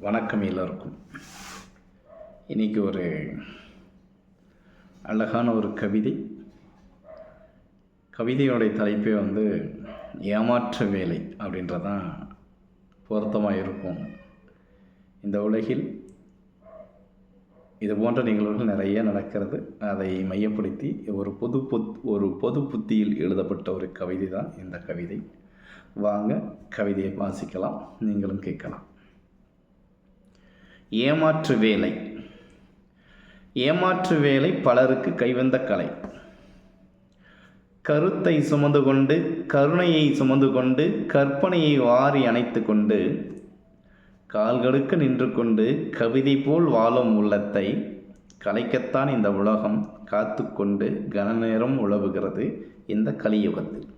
வணக்கம் எல்லோருக்கும். இன்னைக்கு ஒரு அழகான ஒரு கவிதை. கவிதையோடைய தலைப்பே வந்து ஏமாற்று வேலை அப்படின்றதான் பொருத்தமாக இருக்கும் இந்த உலகில். இது போன்ற நிகழ்வுகள் நிறைய நடக்கிறது. அதை மையப்படுத்தி ஒரு பொது புத் ஒரு பொது புத்தியில் எழுதப்பட்ட ஒரு கவிதை தான் இந்த கவிதை. வாங்க கவிதையை வாசிக்கலாம். நீங்களும் கேட்கலாம். ஏமாற்று வேலை ஏமாற்று வேலை பலருக்கு கைவந்த கலை. கருத்தை சுமந்து கொண்டு கருணையை சுமந்து கொண்டு கற்பனையை வாரி அணைத்து கொண்டு கால்களுக்கு நின்று கொண்டு கவிதை போல் வாழும் உள்ளத்தை கலைக்கத்தான் இந்த உலகம் காத்து கொண்டு கனநேரம் உழவுகிறது இந்த கலியுகத்தில்.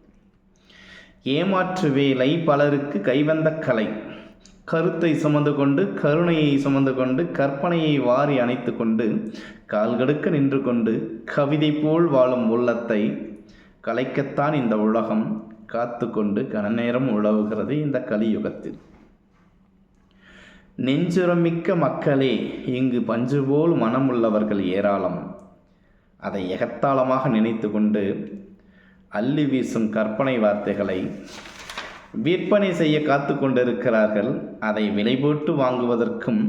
ஏமாற்று வேலை பலருக்கு கைவந்த கலை. கருத்தை சுமந்து கொண்டு கருணையை சுமந்து கொண்டு கற்பனையை வாரி அணைத்து கொண்டு கால்கடுக்க நின்று கொண்டு கவிதை போல் வாழும் உள்ளத்தை கலைக்கத்தான் இந்த உலகம் காத்து கொண்டு கனநேரம் உழவுகிறது இந்த கலியுகத்தில். நெஞ்சுரமிக்க மக்களே இங்கு பஞ்சு போல் மனமுள்ளவர்கள் ஏராளம். அதை எகத்தாளமாக நினைத்து கொண்டு அள்ளி வீசும் கற்பனை வார்த்தைகளை விற்பனை செய்ய காத்து கொண்டிருக்கிறார்கள் அதை விலை போட்டு வாங்குவதற்கும்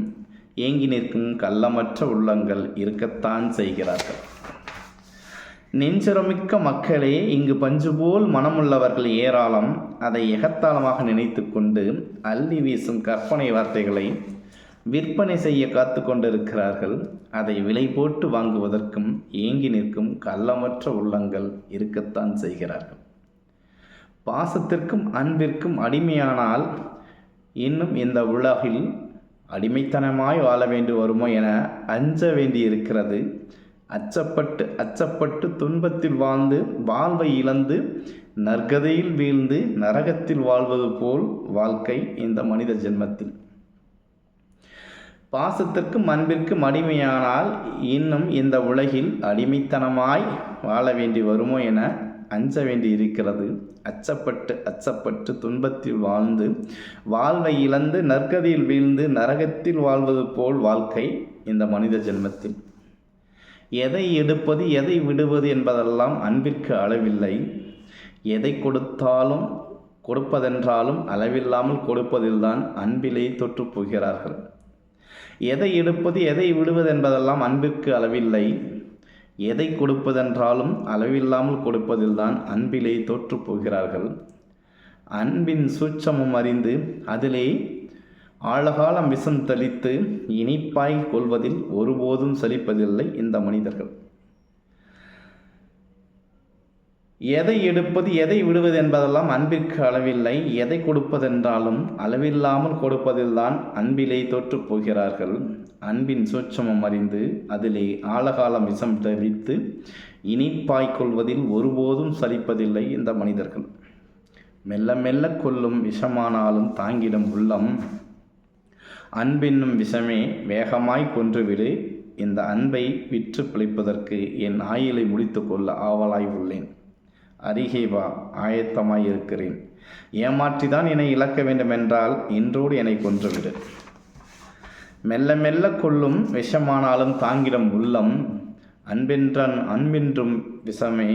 ஏங்கி நிற்கும் கள்ளமற்ற உள்ளங்கள் இருக்கத்தான் செய்கிறார்கள். நெஞ்சரமிக்க மக்களே இங்கு பஞ்சு போல் மனமுள்ளவர்கள் ஏராளம். அதை எகத்தாளமாக நினைத்து கொண்டு அள்ளி வீசும் கற்பனை வார்த்தைகளை விற்பனை செய்ய காத்து கொண்டிருக்கிறார்கள் அதை விலை போட்டு வாங்குவதற்கும் ஏங்கி நிற்கும் கள்ளமற்ற உள்ளங்கள் இருக்கத்தான் செய்கிறார்கள். பாசத்திற்கும் அன்பிற்கும் அடிமையானால் இன்னும் இந்த உலகில் அடிமைத்தனமாய் வாழ வேண்டி வருமோ என அஞ்ச வேண்டி இருக்கிறது அச்சப்பட்டு அச்சப்பட்டு துன்பத்தில் வாழ்ந்து வாழ்வை இழந்து நற்கதையில் வீழ்ந்து நரகத்தில் வாழ்வது போல் வாழ்க்கை இந்த மனித ஜென்மத்தில். பாசத்திற்கும் அன்பிற்கும் அடிமையானால் இன்னும் இந்த உலகில் அடிமைத்தனமாய் வாழ வேண்டி வருமோ என அஞ்ச வேண்டி இருக்கிறது. அச்சப்பட்டு அச்சப்பட்டு துன்பத்தில் வாழ்ந்து வாழ்வை இழந்து நற்கதியில் வீழ்ந்து நரகத்தில் வாழ்வது போல் வாழ்க்கை இந்த மனித ஜென்மத்தில். எதை எடுப்பது எதை விடுவது என்பதெல்லாம் அன்பிற்கு அளவில்லை. எதை கொடுத்தாலும் கொடுப்பதென்றாலும் அளவில்லாமல் கொடுப்பதில்தான் அன்பிலே தொற்று போகிறார்கள். எதை எடுப்பது எதை விடுவது என்பதெல்லாம் அன்பிற்கு அளவில்லை. எதை கொடுப்பதென்றாலும் அளவில்லாமல் கொடுப்பதில்தான் அன்பிலே தோற்றுப்போகிறார்கள் அன்பின் சூட்சமும் அறிந்து அதிலே ஆழகாலம் விஷம் தெளித்து இனிப்பாய் கொள்வதில் ஒருபோதும் சலிப்பதில்லை இந்த மனிதர்கள். எதை எடுப்பது எதை விடுவது என்பதெல்லாம் அன்பிற்கு அளவில்லை. எதை கொடுப்பதென்றாலும் அளவில்லாமல் கொடுப்பதில்தான் அன்பிலே தோற்று போகிறார்கள். அன்பின் சூட்சமம் அறிந்து அதிலே ஆழகாலம் விஷம் தெளித்து இனிப்பாய் கொள்வதில் ஒருபோதும் சலிப்பதில்லை இந்த மனிதர்கள். மெல்ல மெல்ல கொல்லும் விஷமானாலும் தாங்கிடும் உள்ளம் அன்பென்னும் விஷமே வேகமாய் கொன்றுவிடு. இந்த அன்பை விற்று பிழைப்பதற்கு என் ஆயிலை முடித்து கொள்ள ஆவலாய் உள்ளேன். அருகே வா ஆயத்தமாய் இருக்கிறேன். ஏமாற்றிதான் என்னை இழக்க வேண்டுமென்றால் இன்றோடு என்னை கொன்றுவிடு. மெல்ல மெல்ல கொள்ளும் விஷமானாலும் தாங்கிடும் உள்ளம் அன்பென்றன் அன்பின்றும் விஷமே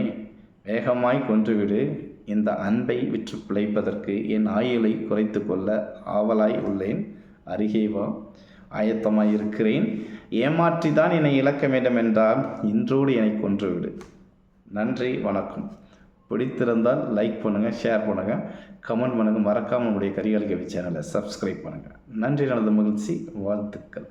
வேகமாய் கொன்றுவிடு. இந்த அன்பை விற்று பிழைப்பதற்கு என் ஆயுளை குறைத்து கொள்ள ஆவலாய் உள்ளேன். அருகே வா ஆயத்தமாய் இருக்கிறேன். ஏமாற்றி தான் என்னை இழக்க வேண்டுமென்றால் இன்றோடு என்னை கொன்றுவிடு. நன்றி வணக்கம். பிடித்திருந்தால் லைக் பண்ணுங்கள் ஷேர் பண்ணுங்கள் கமெண்ட் பண்ணுங்கள் மறக்காமல் நம்முடைய கரிகாலிகவி சேனலை சப்ஸ்கிரைப் பண்ணுங்கள் நன்றி நடந்த மகிழ்ச்சி வாழ்த்துக்கள்.